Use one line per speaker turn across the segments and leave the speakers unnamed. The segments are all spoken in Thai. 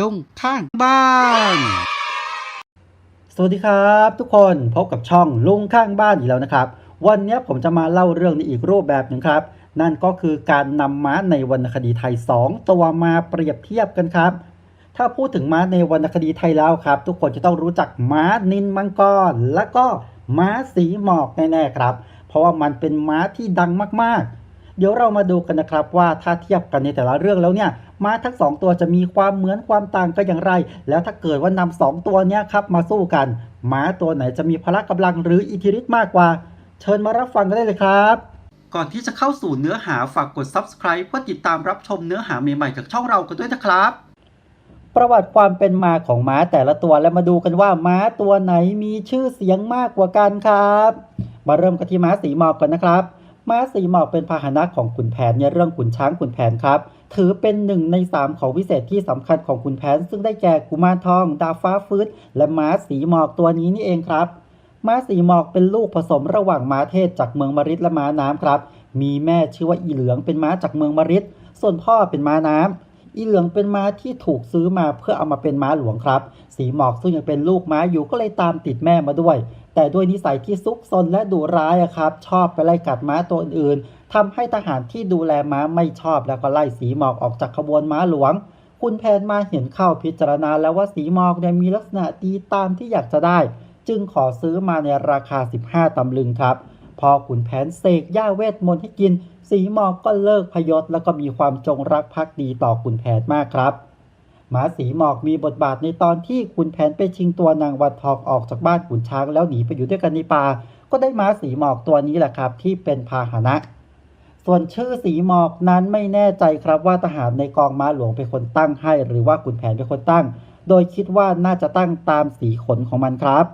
ลงข้างบ้าน
สวัสดีครับ ทุกคนพบกับช่องลุงข้างบ้านอีกแล้วนะครับ วันนี้ผมจะมาเล่าเรื่องในอีกรูปแบบหนึ่งครับ นั่นก็คือการนำม้าในวรรณคดีไทย 2 ตัวมาเปรียบเทียบกันครับ ถ้าพูดถึงม้าในวรรณคดีไทยแล้วครับ ทุกคนจะต้องรู้จักม้านินมังกร และก็ม้าสีหมอกแน่ๆครับ เพราะว่ามันเป็นม้าที่ดังมากๆ เดี๋ยวเรามาดูกันนะครับว่าถ้าเทียบกันในแต่ละเรื่องแล้วเนี่ย ม้าทั้งสองตัวจะมีความเหมือนความต่างกันอย่างไร แล้วถ้าเกิดว่านำสองตัวเนี้ยครับมาสู้กัน ม้าตัวไหนจะมีพละกำลังหรืออิทธิฤทธิ์มากกว่า เชิญมารับฟังกันได้เลยครับก่อนที่จะเข้าสู่เนื้อหาฝากกด subscribe เพื่อติดตามรับชมเนื้อหาใหม่ๆจากช่องเรากันด้วยนะครับ ประวัติความเป็นมาของม้าแต่ละตัวและมาดูกันว่าม้าตัวไหนมีชื่อเสียงมากกว่ากันครับ มาเริ่มกันที่ม้าสีหมอกก่อนนะครับ ม้าสีหมอกเป็นพาหนะของขุนแผนในเรื่องขุนช้างขุนแผนครับ ถือเป็นหนึ่งในสามของวิเศษที่สำคัญของขุนแผน ซึ่งได้แก่กุมารทอง ดาฟ้าฟืดและม้าสีหมอกตัวนี้นี่เองครับ ม้าสีหมอกเป็นลูกผสมระหว่างม้าเทศจากเมืองมริดและม้าน้ำครับ มีแม่ชื่อว่าอีเหลืองเป็นม้าจากเมืองมริดส่วนพ่อเป็นม้าน้ำอีเหลืองเป็นม้าที่ถูกซื้อมาเพื่อเอามาเป็นม้าหลวงครับ สีหมอกซึ่งยังเป็นลูกม้าอยู่ก็เลยตามติดแม่มาด้วย แต่ด้วยนิสัยที่ซุกซนและดุร้ายครับ ชอบไปไล่กัดม้าตัวอื่นๆทำให้ทหารที่ดูแลม้าไม่ชอบแล้วก็ไล่สีหมอกออกจากขบวนม้าหลวง คุณแพนมาเห็นเข้าพิจารณาแล้วว่าสีหมอกเนี่ยมีลักษณะดีตามที่อยากจะได้ จึงขอซื้อมาในราคา 15ตำลึงครับ พอขุนแผนเสกย่าเวทมนต์ให้กิน สีหมอกก็เลิกพยศแล้วก็มีความจงรักภักดีต่อขุนแผนมากครับ หมาสีหมอกมีบทบาทในตอนที่ขุนแผนไปชิงตัวนางวันทองออกจากบ้านขุนช้างแล้วหนีไปอยู่ด้วยกันในป่า ก็ได้ม้าสีหมอกตัวนี้แหละครับ ที่เป็นพาหนะ ส่วนชื่อสีหมอกนั้นไม่แน่ใจครับว่าทหารในกองม้าหลวงเป็นคนตั้งให้ หรือว่าขุนแผนเป็นคนตั้ง โดยคิดว่าน่าจะตั้งตามสีขนของมันครับ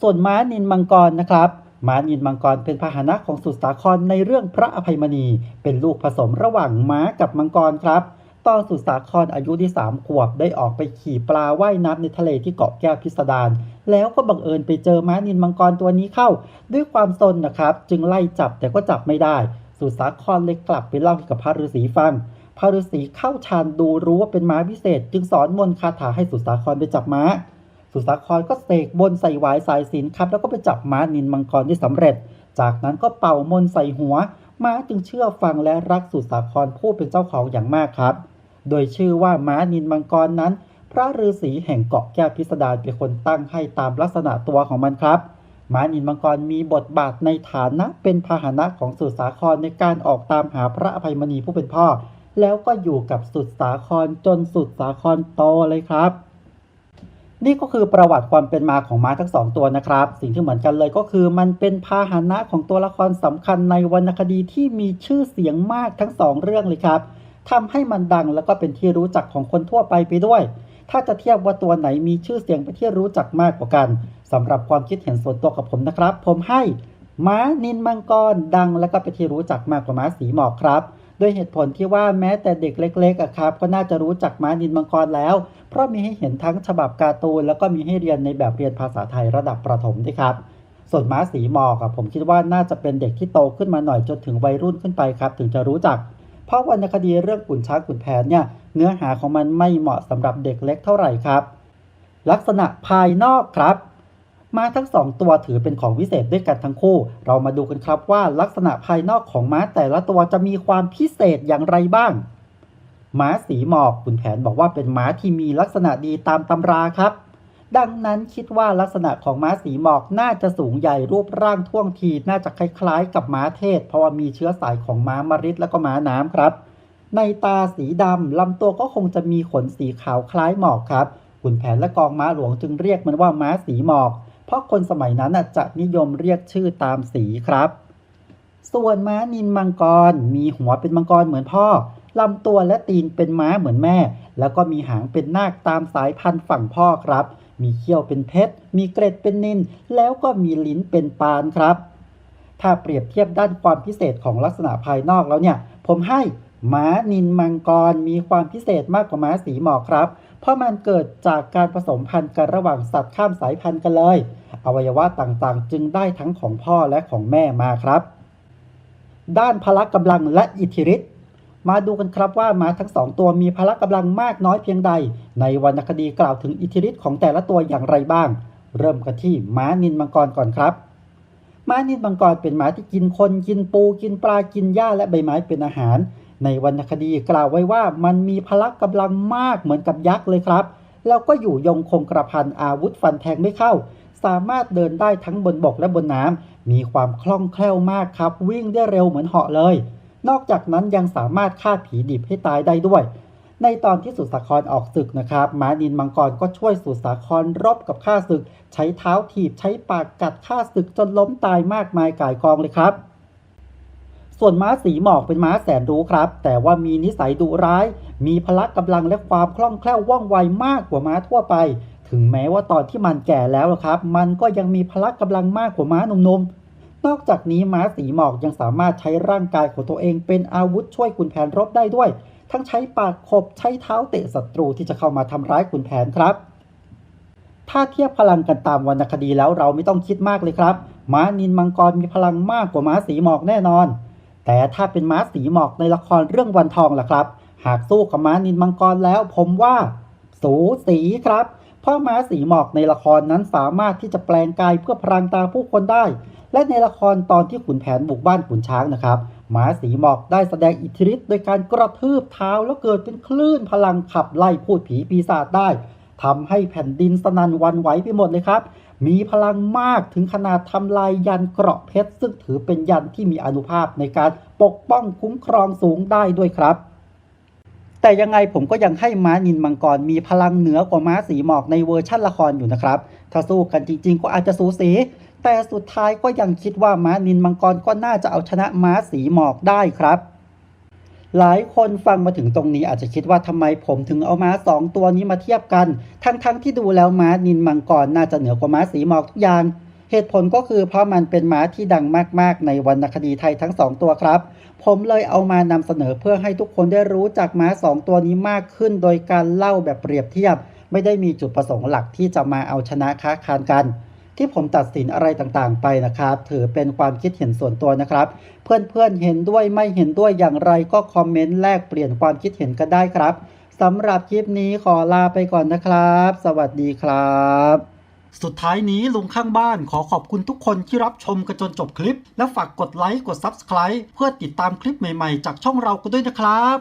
ส่วนม้านินมังกรนะครับม้านินมังกรเป็นพาหนะของสุดสาครในเรื่องพระอภัยมณี เป็นลูกผสมระหว่างม้ากับมังกรครับ ตอนสุดสาครอายุที่3ขวบได้ออกไปขี่ปลาว่ายน้ำในทะเลที่เกาะแก้วพิสดารแล้วก็บังเอิญไปเจอม้านินมังกรตัวนี้เข้า ด้วยความซนนะครับ จึงไล่จับแต่ก็จับไม่ได้ สุดสาครเลยกลับไปเล่าให้กับพระฤาษีฟังพระฤาษีเข้าฌานดูรู้ว่าเป็นม้าพิเศษ จึงสอนมนต์คาถาให้สุดสาครไปจับม้า สุสาครก็เสกบนใส่หวายสายสินครับแล้วก็ไปจับม้านินมังกรได้สำเร็จ จากนั้นก็เป่ามนต์ใส่หัวม้าจึงเชื่อฟังและรักสุสาครผู้เป็นเจ้าของอย่างมากครับ โดยชื่อว่าม้านินมังกรนั้น พระฤาษีแห่งเกาะแก้วพิสดารเป็นคนตั้งให้ตามลักษณะตัวของมันครับ ม้านินมังกรมีบทบาทในฐานะเป็นพาหนะของสุสาครในการออกตามหาพระอภัยมณีผู้เป็นพ่อ แล้วก็อยู่กับสุดสาครจนสุดสาครโตเลยครับนี่ก็คือประวัติความเป็นมาของม้าทั้งสองตัวนะครับ สิ่งที่เหมือนกันเลยก็คือมันเป็นพาหนะของตัวละครสำคัญในวรรณคดีที่มีชื่อเสียงมากทั้งสองเรื่องเลยครับ ทำให้มันดังแล้วก็เป็นที่รู้จักของคนทั่วไปไปด้วย ถ้าจะเทียบว่าตัวไหนมีชื่อเสียงเป็นที่รู้จักมากกว่ากันสำหรับความคิดเห็นส่วนตัวกับผมนะครับ ผมให้ม้านินมังกรดังแล้วก็เป็นที่รู้จักมากกว่าม้าสีหมอกครับด้วยเหตุผลที่ว่าแม้แต่เด็กเล็กๆอะครับ ก็น่าจะรู้จักม้านินมังกรแล้ว เพราะมีให้เห็นทั้งฉบับการ์ตูนแล้วก็มีให้เรียนในแบบเรียนภาษาไทยระดับประถมด้วยครับ ส่วนม้าสีหมอกอะผมคิดว่าน่าจะเป็นเด็กที่โตขึ้นมาหน่อยจนถึงวัยรุ่นขึ้นไปครับ ถึงจะรู้จัก เพราะวรรณคดีเรื่องขุนช้างขุนแผนเนี่ยเนื้อหาของมันไม่เหมาะสำหรับเด็กเล็กเท่าไหร่ครับ ลักษณะภายนอกครับ ม้าทั้งสองตัวถือเป็นของวิเศษด้วยกันทั้งคู่ เรามาดูกันครับว่าลักษณะภายนอกของม้าแต่ละตัวจะมีความพิเศษอย่างไรบ้าง ม้าสีหมอกขุนแผนบอกว่าเป็นม้าที่มีลักษณะดีตามตำราครับ ดังนั้นคิดว่าลักษณะของม้าสีหมอกน่าจะสูงใหญ่รูปร่างท่วงทีน่าจะคล้ายๆ กับม้าเทศ เพราะว่ามีเชื้อสายของม้ามริดและก็ม้าน้ำครับ ในตาสีดำลำตัวก็คงจะมีขนสีขาวคล้ายหมอกครับขุนแผนและกองม้าหลวงจึงเรียกมันว่าม้าสีหมอก เพราะคนสมัยนั้นจะนิยมเรียกชื่อตามสีครับ ส่วนม้านินมังกร มีหัวเป็นมังกรเหมือนพ่อลำตัวและตีนเป็นม้าเหมือนแม่ แล้วก็มีหางเป็นนาคตามสายพันธุ์ฝั่งพ่อครับ มีเขี้ยวเป็นเพชร มีเกร็ดเป็นนิน แล้วก็มีลิ้นเป็นปานครับ ถ้าเปรียบเทียบด้านความพิเศษของลักษณะภายนอกแล้วเนี่ย ผมให้ม้านินมังกรมีความพิเศษมากกว่าม้าสีหมอกครับ เพราะมันเกิดจากการผสมพันธุ์กันระหว่างสัตว์ข้ามสายพันธุ์กันเลย อวัยวะต่างๆ จึงได้ทั้งของพ่อและของแม่มาครับ ด้านพละกำลังและอิทธิฤทธิ์ มาดูกันครับว่าม้าทั้งสองตัวมีพละกำลังมากน้อยเพียงใด ในวรรณคดีกล่าวถึงอิทธิฤทธิ์ของแต่ละตัวอย่างไรบ้าง เริ่มกันที่ม้านินมังกรก่อนครับ ม้านินมังกรเป็นม้าที่กินคนกินปูกินปลากินหญ้าและใบไม้เป็นอาหาร ในวรรณคดีกล่าวไว้ว่ามันมีพละกำลังมากเหมือนกับยักษ์เลยครับ แล้วก็อยู่ยงคงกระพันอาวุธฟันแทงไม่เข้า สามารถเดินได้ทั้งบนบกและบนน้ำมีความคล่องแคล่วมากครับ วิ่งได้เร็วเหมือนเหาะเลย นอกจากนั้นยังสามารถฆ่าผีดิบให้ตายได้ด้วย ในตอนที่สุสาครออกศึกนะครับม้านินมังกรก็ช่วยสุสาครรบกับข้าศึก ใช้เท้าถีบใช้ปากกัดข้าศึกจนล้มตายมากมายก่ายกองเลยครับ ส่วนม้าสีหมอกเป็นม้าแสนรู้ครับ แต่ว่ามีนิสัยดุร้าย มีพละกำลังและความคล่องแคล่วว่องไวมากกว่าม้าทั่วไป ถึงแม้ว่าตอนที่มันแก่แล้วครับ มันก็ยังมีพละกำลังมากกว่าม้าหนุ่มๆ นอกจากนี้ม้าสีหมอกยังสามารถใช้ร่างกายของตัวเองเป็นอาวุธช่วยขุนแผนรบได้ด้วย ทั้งใช้ปากขบใช้เท้าเตะศัตรูที่จะเข้ามาทำร้ายขุนแผนครับ ถ้าเทียบพลังกันตามวรรณคดีแล้วเราไม่ต้องคิดมากเลยครับ ม้านินมังกรมีพลังมากกว่าม้าสีหมอกแน่นอน แต่ถ้าเป็นม้าสีหมอกในละครเรื่องวันทองล่ะครับ หากสู้กับม้านินมังกรแล้วผมว่า สูสีครับเพราะม้าสีหมอกในละครนั้นสามารถที่จะแปลงกายเพื่อพรางตาผู้คนได้ และในละครตอนที่ขุนแผนบุกบ้านขุนช้างนะครับม้าสีหมอกได้แสดงอิทธิฤทธิ์โดยการกระทืบเท้าแล้วเกิดเป็นคลื่นพลังขับไล่พูดผีปีศาจได้ทำให้แผ่นดินสนันวันไหวไปหมดเลยครับ มีพลังมากถึงขนาดทำลายยันเกราะเพชร ซึ่งถือเป็นยันที่มีอนุภาพในการปกป้องคุ้มครองสูงได้ด้วยครับ แต่ยังไงผมก็ยังให้ม้านินมังกรมีพลังเหนือกว่าม้าสีหมอกในเวอร์ชั่นละครอยู่นะครับ ถ้าสู้กันจริง ๆ ก็อาจจะสูสีแต่สุดท้ายก็ยังคิดว่าม้านินมังกรก็น่าจะเอาชนะม้าสีหมอกได้ครับหลายคนฟังมาถึงตรงนี้อาจจะคิดว่าทำไมผมถึงเอาม้าสองตัวนี้มาเทียบกัน ทั้งๆทที่ดูแล้วม้านินมังกรน่าจะเหนือกว่าม้าสีหมอกทุกอย่าง เหตุผลก็คือเพราะมันเป็นม้าที่ดังมากๆ ในวรรณคดีไทยทั้งสองตัวครับ ผมเลยเอามานำเสนอเพื่อให้ทุกคนได้รู้จักม้าสองตัวนี้มากขึ้น โดยการเล่าแบบเปรียบเทียบ ไม่ได้มีจุดประสงค์หลักที่จะมาเอาชนะค้าคานกัน ที่ผมตัดสินอะไรต่างๆ ไปนะครับ ถือเป็นความคิดเห็นส่วนตัวนะครับ เพื่อนๆเห็นด้วยไม่เห็นด้วยอย่างไรก็คอมเมนต์แลกเปลี่ยนความคิดเห็นกันได้ครับสำหรับคลิปนี้ขอลาไปก่อนนะครับ สวัสดีครับ สุดท้ายนี้ลุงข้างบ้านขอขอบคุณทุกคนที่รับชมกันจนจบคลิป และฝากกดไลค์กด Subscribe เพื่อติดตามคลิปใหม่ๆ จากช่องเรากันด้วยนะครับ